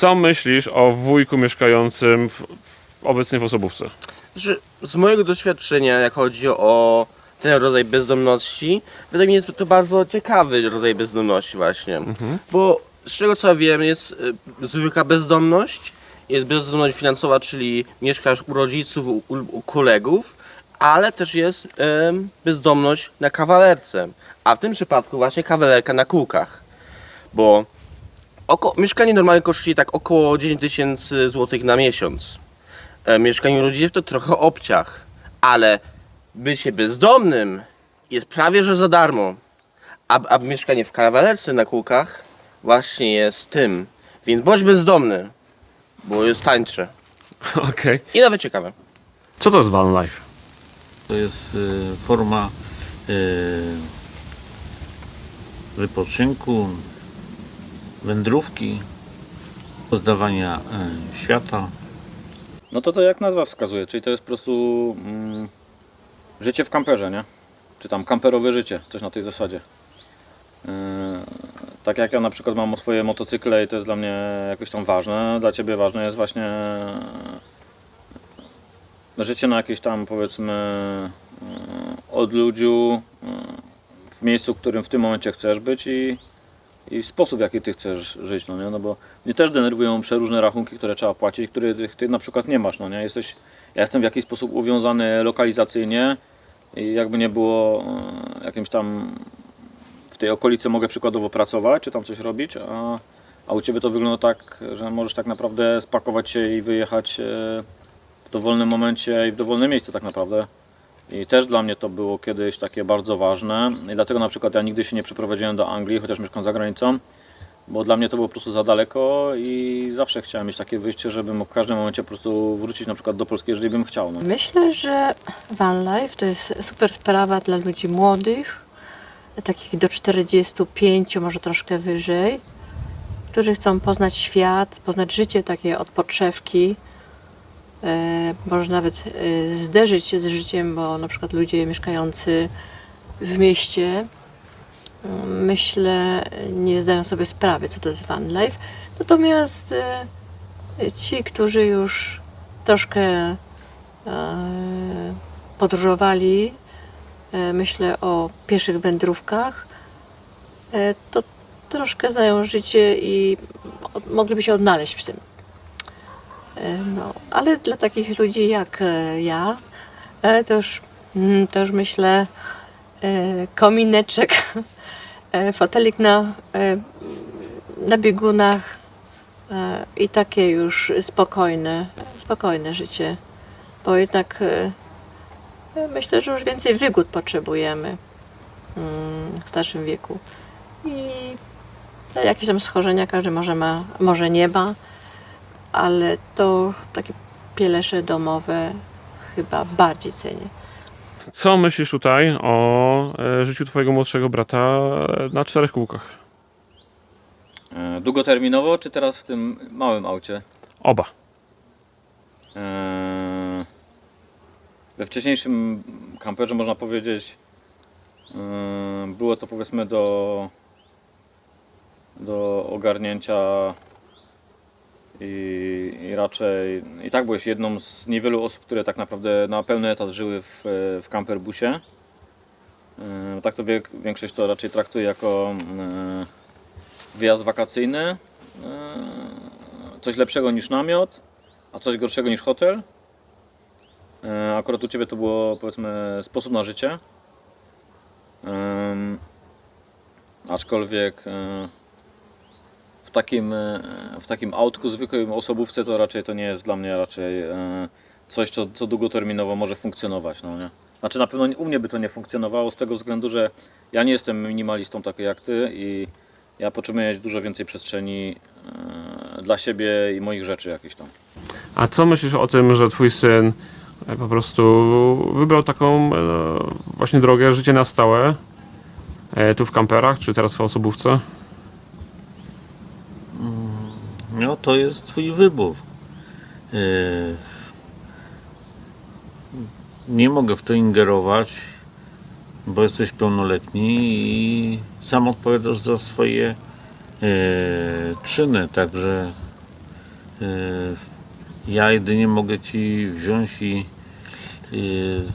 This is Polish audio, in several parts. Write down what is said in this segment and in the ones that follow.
Co myślisz o wujku mieszkającym w, w, obecnie w osobówce? Znaczy, z mojego doświadczenia, jak chodzi o ten rodzaj bezdomności, wydaje mi się że to bardzo ciekawy rodzaj bezdomności właśnie. Bo z czego co wiem, jest y, zwykła bezdomność, jest bezdomność finansowa, czyli mieszkasz u rodziców, u, u kolegów, ale też jest em, bezdomność na kawalerce. A w tym przypadku właśnie kawalerka na kółkach. Bo oko, mieszkanie normalnie kosztuje tak około 10 tysięcy złotych na miesiąc e, mieszkaniu rodziców to trochę obciach, ale bycie bezdomnym jest prawie że za darmo. A, a mieszkanie w kawalerce na kółkach właśnie jest tym. Więc bądź bezdomny, bo jest tańsze. Okej. I nawet ciekawe. Co to jest van life? To jest y, forma y, wypoczynku, wędrówki, poznawania y, świata. No to to jak nazwa wskazuje, czyli to jest po prostu mm, życie w kamperze, nie? Czy tam kamperowe życie, coś na tej zasadzie. Yy, tak jak ja na przykład mam swoje motocykle i to jest dla mnie jakoś tam ważne, dla Ciebie ważne jest właśnie yy, życie na jakiejś tam powiedzmy odludziu, w miejscu, w którym w tym momencie chcesz być i, i sposób, w jaki ty chcesz żyć, no nie? No bo mnie też denerwują przeróżne rachunki, które trzeba płacić, których ty na przykład nie masz, no nie? Jesteś, ja jestem w jakiś sposób uwiązany lokalizacyjnie i jakby nie było e, jakimś tam w tej okolicy mogę przykładowo pracować, czy tam coś robić, a, a u Ciebie to wygląda tak, że możesz tak naprawdę spakować się i wyjechać e, w dowolnym momencie i w dowolne miejsce tak naprawdę. I też dla mnie to było kiedyś takie bardzo ważne i dlatego na przykład ja nigdy się nie przeprowadziłem do Anglii, chociaż mieszkam za granicą, bo dla mnie to było po prostu za daleko i zawsze chciałem mieć takie wyjście, żebym w każdym momencie po prostu wrócić na przykład do Polski, jeżeli bym chciał. No. Myślę, że van life to jest super sprawa dla ludzi młodych, takich do 45, może troszkę wyżej, którzy chcą poznać świat, poznać życie takie od podszewki. E, może nawet e, zderzyć się z życiem, bo na przykład ludzie mieszkający w mieście mm, myślę nie zdają sobie sprawy, co to jest van life. Natomiast e, ci, którzy już troszkę e, podróżowali, e, myślę o pieszych wędrówkach, e, to troszkę znają życie i mogliby się odnaleźć w tym. E, No, ale dla takich ludzi jak e, ja, e, to już, mm, to już myślę komineczek, fotelik na, na biegunach i takie już spokojne, spokojne życie, bo jednak myślę, że już więcej wygód potrzebujemy mm, w starszym wieku. I no, jakieś tam schorzenia każdy może ma, może nie ma, ale to takie pielesze domowe chyba bardziej cenię. Co myślisz tutaj o e, życiu twojego młodszego brata e, na czterech kółkach? E, Długoterminowo, czy teraz w tym małym aucie? Oba. We wcześniejszym kamperze można powiedzieć było to powiedzmy do do ogarnięcia i, i raczej i tak byłeś jedną z niewielu osób, które tak naprawdę na pełny etat żyły w, w camperbusie. Eee, Tak to wie, większość to raczej traktuje jako eee, wyjazd wakacyjny. Eee, Coś lepszego niż namiot a coś gorszego niż hotel. E, Akurat u Ciebie to było powiedzmy sposób na życie. Aczkolwiek e, w takim, e, w takim autku, zwykłym osobówce to raczej to nie jest dla mnie raczej e, coś, co, co długoterminowo może funkcjonować. No nie? Znaczy na pewno u mnie by to nie funkcjonowało z tego względu, że ja nie jestem minimalistą taki jak Ty i ja potrzebuję mieć dużo więcej przestrzeni e, dla siebie i moich rzeczy jakichś tam. A co myślisz o tym, że twój syn po prostu wybrał taką właśnie drogę, życie na stałe, tu w kamperach, czy teraz w osobówce? No to jest twój wybór. Yy, Nie mogę w to ingerować, bo jesteś pełnoletni i sam odpowiadasz za swoje yy, czyny, także ja jedynie mogę Ci wziąć i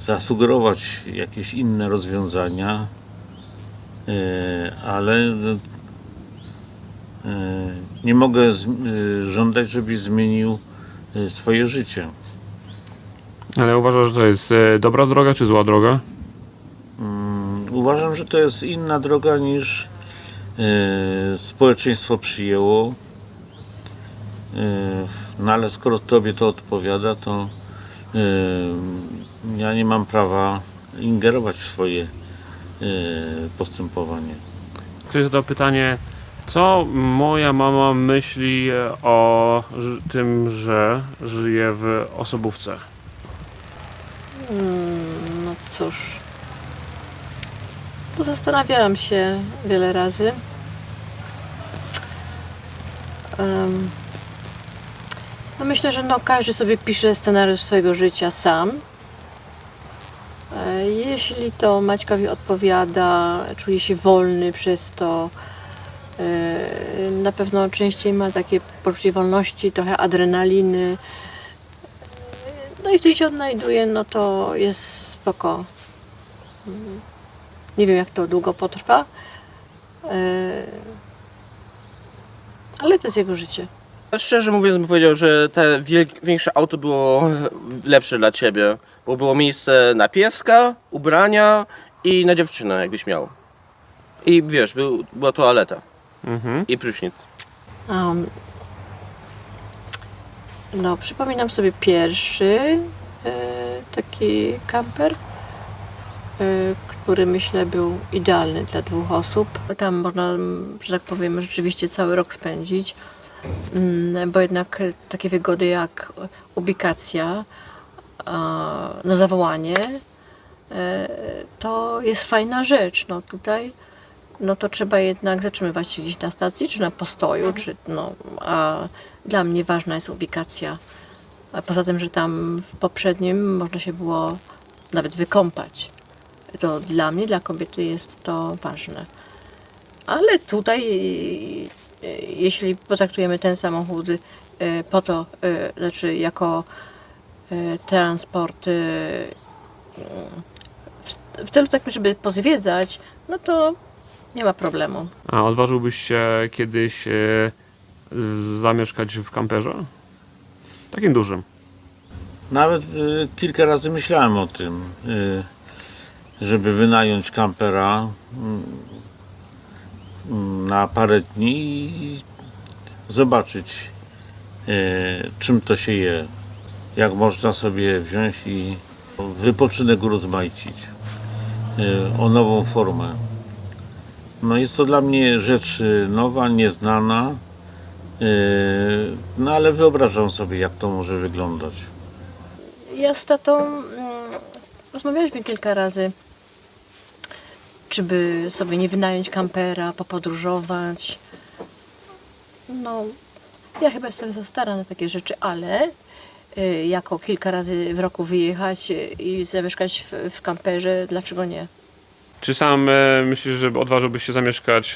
zasugerować jakieś inne rozwiązania, ale y, nie mogę y, żądać, żebyś zmienił y, swoje życie. Ale uważasz, że to jest e, dobra droga czy zła droga? Mm, Uważam, że to jest inna droga niż społeczeństwo przyjęło. No ale skoro Tobie to odpowiada, to ja nie mam prawa ingerować w swoje postępowanie. Ktoś zadał pytanie, co moja mama myśli e, o tym, że żyje w osobówce? Mm, No cóż. No zastanawiałam się wiele razy. No myślę, że no każdy sobie pisze scenariusz swojego życia sam. E, Jeśli to Maćkowi odpowiada, czuje się wolny przez to, na pewno częściej ma takie poczucie wolności, trochę adrenaliny. No i w tym się odnajduje, no to jest spoko. Mm, Nie wiem jak to długo potrwa. e, Ale to jest jego życie. Szczerze mówiąc bym powiedział, że te większe auto było lepsze dla ciebie, bo było miejsce na pieska, ubrania i na dziewczynę jakbyś miał. I wiesz, był, była toaleta Mhm. i prysznic. Um, no, przypominam sobie pierwszy e, taki kamper, e, który myślę był idealny dla dwóch osób. Tam można, że tak powiem, rzeczywiście cały rok spędzić, mm, bo jednak e, takie wygody jak ubikacja a, na zawołanie e, to jest fajna rzecz. No tutaj no to trzeba jednak zatrzymywać się gdzieś na stacji, czy na postoju, czy no, a dla mnie ważna jest ubikacja. A poza tym, że tam w poprzednim można się było nawet wykąpać. To dla mnie, dla kobiety jest to ważne. Ale tutaj, jeśli potraktujemy ten samochód e, po to, e, znaczy jako e, transport w celu takim, żeby pozwiedzać, no to nie ma problemu. A odważyłbyś się kiedyś e, zamieszkać w kamperze? Takim dużym. Nawet y, kilka razy myślałem o tym, y, żeby wynająć kampera y, na parę dni i zobaczyć, y, czym to się je. Jak można sobie wziąć i wypoczynek urozmaicić y, o nową formę. No jest to dla mnie rzecz y, nowa, nieznana, y, no ale wyobrażam sobie, jak to może wyglądać. Ja z tatą mm, rozmawialiśmy kilka razy, czy by sobie nie wynająć kampera, popodróżować. No, ja chyba jestem za stara na takie rzeczy, ale y, jako kilka razy w roku wyjechać i zamieszkać w, w kamperze, dlaczego nie? Czy sam e, myślisz, że odważyłbyś się zamieszkać e,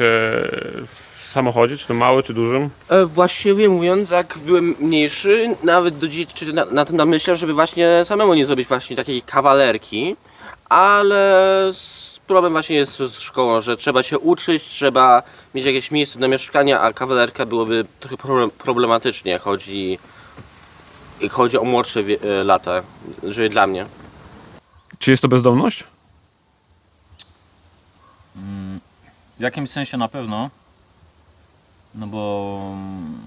w samochodzie, czy to mały, czy dużym? E, właściwie mówiąc, jak byłem mniejszy, nawet do dzieci czy na, na tym namyślał, żeby właśnie samemu nie zrobić właśnie takiej kawalerki, ale s- problem właśnie jest z szkołą, że trzeba się uczyć, trzeba mieć jakieś miejsce na mieszkanie, a kawalerka byłoby trochę problem- problematycznie, jak chodzi, jak chodzi o młodsze wie, e, lata, że dla mnie. Czy jest to bezdomność? W jakimś sensie na pewno, no bo mm,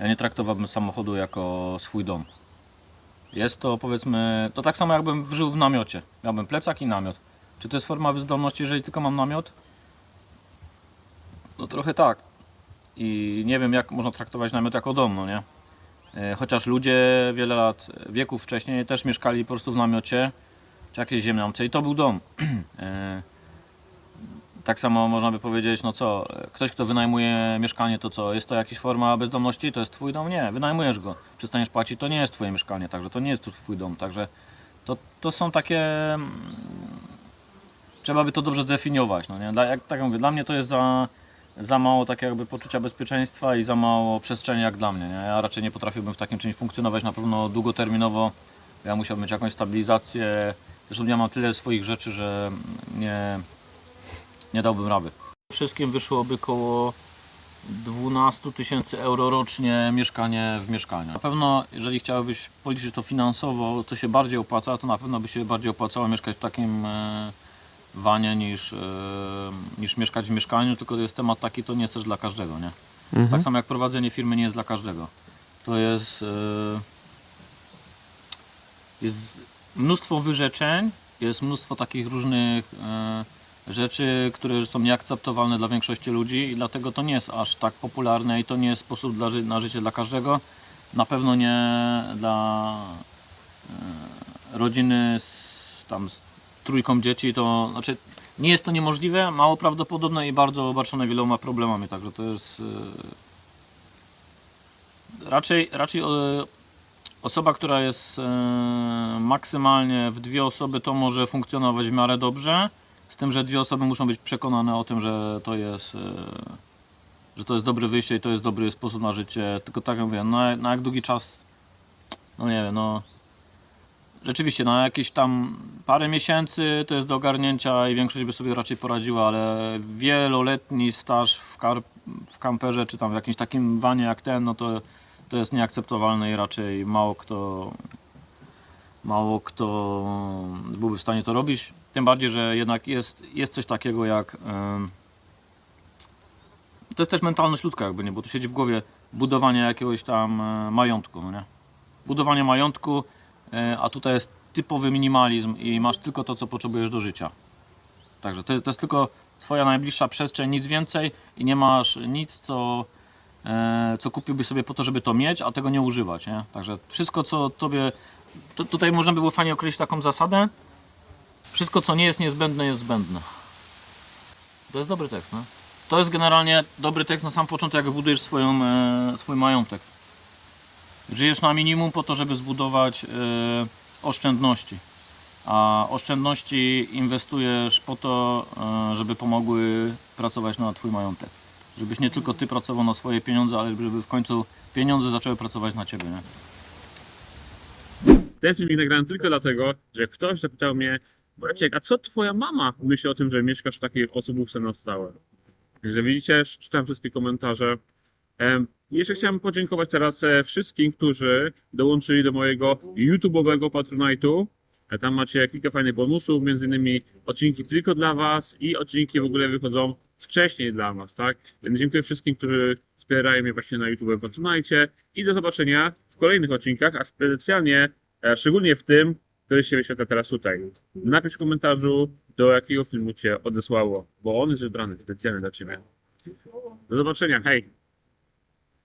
ja nie traktowałbym samochodu jako swój dom. Jest to powiedzmy, to tak samo jakbym żył w namiocie. Miałbym plecak i namiot. Czy to jest forma bezdomności, jeżeli tylko mam namiot? No trochę tak. I nie wiem jak można traktować namiot jako dom, no nie? E, Chociaż ludzie wiele lat, wieków wcześniej też mieszkali po prostu w namiocie, czy jakiejś ziemiance i to był dom. Tak samo można by powiedzieć, no co, ktoś kto wynajmuje mieszkanie, to co, jest to jakaś forma bezdomności, to jest twój dom? Nie, wynajmujesz go, przestaniesz płacić, to nie jest twoje mieszkanie, także to nie jest twój dom, także to, to są takie, mm, trzeba by to dobrze zdefiniować, no nie, dla, jak tak jak mówię, dla mnie to jest za, za mało tak jakby poczucia bezpieczeństwa i za mało przestrzeni jak dla mnie. Nie? Ja raczej nie potrafiłbym w takim czymś funkcjonować na pewno długoterminowo. Ja musiałbym mieć jakąś stabilizację. Zresztą ja mam tyle swoich rzeczy, że nie, nie dałbym rady. Wszystkim wyszłoby koło 12 tysięcy euro rocznie mieszkanie w mieszkaniu. Na pewno, jeżeli chciałbyś policzyć to finansowo, co się bardziej opłaca, to na pewno by się bardziej opłacało mieszkać w takim e, wanie niż, e, niż mieszkać w mieszkaniu, tylko to jest temat taki, to nie jest też dla każdego, nie? Tak samo jak prowadzenie firmy nie jest dla każdego. To jest, e, jest mnóstwo wyrzeczeń, jest mnóstwo takich różnych e, rzeczy, które są nieakceptowalne dla większości ludzi i dlatego to nie jest aż tak popularne i to nie jest sposób dla, na życie dla każdego. Na pewno nie dla e, rodziny z, tam, z trójką dzieci, to znaczy nie jest to niemożliwe, mało prawdopodobne i bardzo obarczone wieloma problemami, także to jest e, raczej, raczej e, osoba, która jest maksymalnie w dwie osoby, to może funkcjonować w miarę dobrze, z tym, że dwie osoby muszą być przekonane o tym, że to jest, e, że to jest dobre wyjście i to jest dobry sposób na życie. Tylko tak jak mówię, na, na jak długi czas, no nie wiem, no rzeczywiście na jakieś tam parę miesięcy to jest do ogarnięcia i większość by sobie raczej poradziła, ale wieloletni staż w, kar, w kamperze czy tam w jakimś takim wanie jak ten, no to, to jest nieakceptowalne i raczej mało kto mało kto byłby w stanie to robić. Tym bardziej, że jednak jest, jest coś takiego jak. em, to jest też mentalność ludzka, jakby nie, bo tu siedzi w głowie budowanie jakiegoś tam e, majątku, no nie? Budowanie majątku, e, a tutaj jest typowy minimalizm i masz tylko to, co potrzebujesz do życia. Także to, to jest tylko Twoja najbliższa przestrzeń, nic więcej i nie masz nic, co, e, co kupiłbyś sobie po to, żeby to mieć, a tego nie używać. Nie? Także wszystko, co Tobie. Tutaj można by było fajnie określić taką zasadę. Wszystko, co nie jest niezbędne, jest zbędne. To jest dobry tekst, no? To jest generalnie dobry tekst na sam początek, jak budujesz swoją, e, swój majątek. Żyjesz na minimum po to, żeby zbudować e, oszczędności. A oszczędności inwestujesz po to, e, żeby pomogły pracować na Twój majątek. Żebyś nie tylko Ty pracował na swoje pieniądze, ale żeby w końcu pieniądze zaczęły pracować na Ciebie. Nie? Ten filmik nagrałem tylko dlatego, że ktoś zapytał mnie, Maciek, a co twoja mama myśli o tym, że mieszkasz w takiej osobówce na stałe? Także widzicie, czytam wszystkie komentarze. Jeszcze chciałem podziękować teraz e, wszystkim, którzy dołączyli do mojego YouTube'owego Patronite'u. E, Tam macie kilka fajnych bonusów, między innymi odcinki tylko dla Was i odcinki w ogóle wychodzą wcześniej dla Was, tak? Więc dziękuję wszystkim, którzy wspierają mnie właśnie na YouTube Patronite i do zobaczenia w kolejnych odcinkach, a specjalnie, szczególnie w tym, który się wyświetla teraz tutaj. Napisz w komentarzu, do jakiego filmu Cię odesłało, bo on jest wybrany specjalnie dla Ciebie. Do zobaczenia, hej!